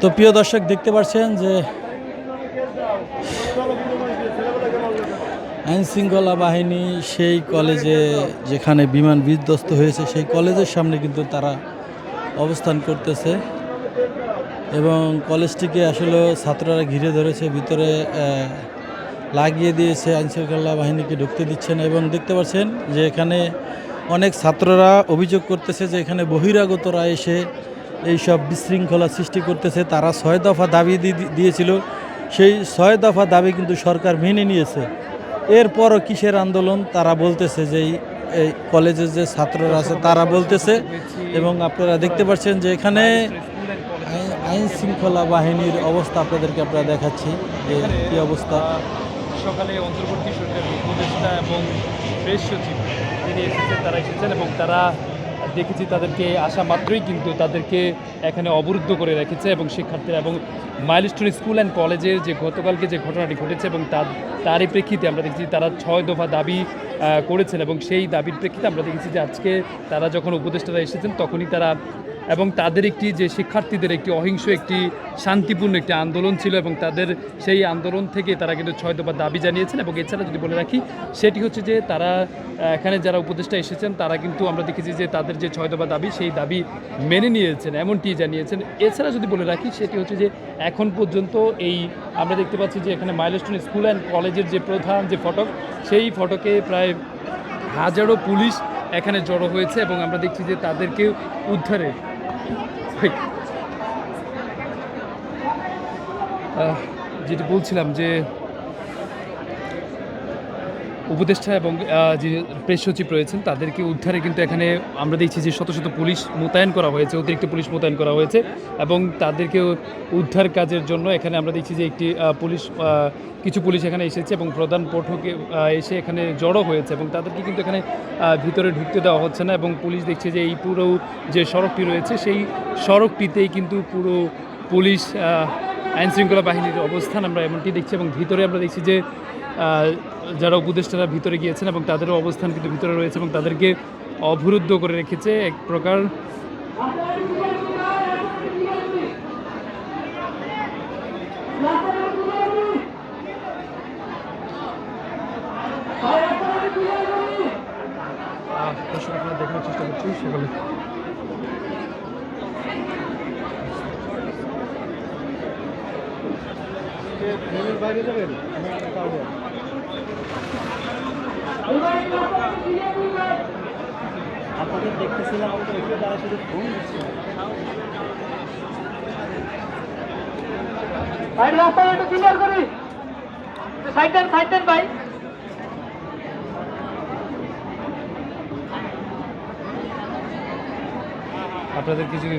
তো প্রিয় দর্শক, দেখতে পাচ্ছেন যে আইন শৃঙ্খলা বাহিনী সেই কলেজে যেখানে বিমান বিধ্বস্ত হয়েছে, সেই কলেজের সামনে কিন্তু তারা অবস্থান করতেছে এবং কলেজটিকে আসলে ছাত্ররা ঘিরে ধরেছে, ভিতরে লাগিয়ে দিয়েছে, আইন শৃঙ্খলা বাহিনীকে ঢুকতে দিচ্ছে না এবং দেখতে পাচ্ছেন যে এখানে অনেক ছাত্ররা অভিযোগ করতেছে যে এখানে বহিরাগতরা এসে এইসব বিশৃঙ্খলা সৃষ্টি করতেছে, তারা ছয় দফা দাবি দিয়েছিল। সেই ছয় দফা দাবি কিন্তু সরকার মেনে নিয়েছে। এরপরও কিসের আন্দোলন? তারা বলতেছে যে এই- এই কলেজের যে ছাত্ররা আছে, তারা বলতেছে এবং আপনারা দেখতে পাচ্ছেন যে এখানে আইন শৃঙ্খলা বাহিনীর অবস্থা আপনাদেরকে আপনারা দেখাচ্ছি, যে কী অবস্থা। সকালে অন্তর্বর্তী সরকারের উপদেষ্টা এবং প্রেস সচিব তিনি এসেছেন, তারা এসেছেন এবং তারা দেখেছি তাদেরকে আসা মাত্রই কিন্তু তাদেরকে এখানে অবরুদ্ধ করে রেখেছে এবং শিক্ষার্থীরা এবং মাইলস্টোন স্কুল অ্যান্ড কলেজের যে গতকালকে যে ঘটনাটি ঘটেছে এবং তার, তারই প্রেক্ষিতে আমরা দেখেছি তারা ছয় দফা দাবি করেছেন এবং সেই দাবির প্রেক্ষিতে আমরা দেখেছি যে আজকে তারা যখন উপদেষ্টারা এসেছেন তখনই তারা এবং তাদের একটি যে শিক্ষার্থীদের একটি অহিংস একটি শান্তিপূর্ণ একটি আন্দোলন ছিল এবং তাদের সেই আন্দোলন থেকে তারা কিন্তু ছয় দফা দাবি জানিয়েছেন এবং এছাড়া যদি বলে রাখি, সেটি হচ্ছে যে তারা এখানে যারা উপদেষ্টা এসেছেন, তারা কিন্তু আমরা দেখেছি যে তাদের যে ছয় দফা দাবি, সেই দাবি মেনে নিয়েছেন, এমনটি জানিয়েছেন। এছাড়া যদি বলে রাখি, সেটি হচ্ছে যে এখন পর্যন্ত এই আমরা দেখতে পাচ্ছি যে এখানে মাইলস্টোন স্কুল অ্যান্ড কলেজের যে প্রধান যে ফটক, সেই ফটকে প্রায় হাজারো পুলিশ এখানে জড়ো হয়েছে এবং আমরা দেখছি যে তাদেরকে উদ্ধারে আহ, যেটি বলছিলাম যে উপদেষ্টা এবং যে প্রেস সচিব রয়েছেন, তাদেরকে উদ্ধারে কিন্তু এখানে আমরা দেখছি যে শত শত পুলিশ মোতায়েন করা হয়েছে, অতিরিক্ত পুলিশ মোতায়েন করা হয়েছে এবং তাদেরকে উদ্ধার কাজের জন্য এখানে আমরা দেখছি যে একটি পুলিশ কিছু পুলিশ এখানে এসেছে এবং প্রধান পঠকে এসে এখানে জড়ো হয়েছে এবং তাদেরকে কিন্তু এখানে ভিতরে ঢুকতে দেওয়া হচ্ছে না এবং পুলিশ দেখছে যে এই পুরো যে সড়কটি রয়েছে, সেই সড়কটিতেই কিন্তু পুরো পুলিশ আইনশৃঙ্খলা বাহিনীর অবস্থান আমরা এমনটি দেখছি এবং ভিতরে আমরা দেখছি যে যারা উপদেষ্টারা ভিতরে গিয়েছেন এবং তাদেরও অবস্থান কিন্তু ভিতরে রয়েছে এবং তাদেরকে অবরুদ্ধ করে রেখেছে এক প্রকার দেখানোর চেষ্টা করছি। সেগুলো আপনাদের দেখতেছিলাম তারা শুধু ফোন ভাই রাস্তা একটু ক্লিয়ার করি। সাইড দেন সাইড দেন ভাই। আপনাদেরকে যদি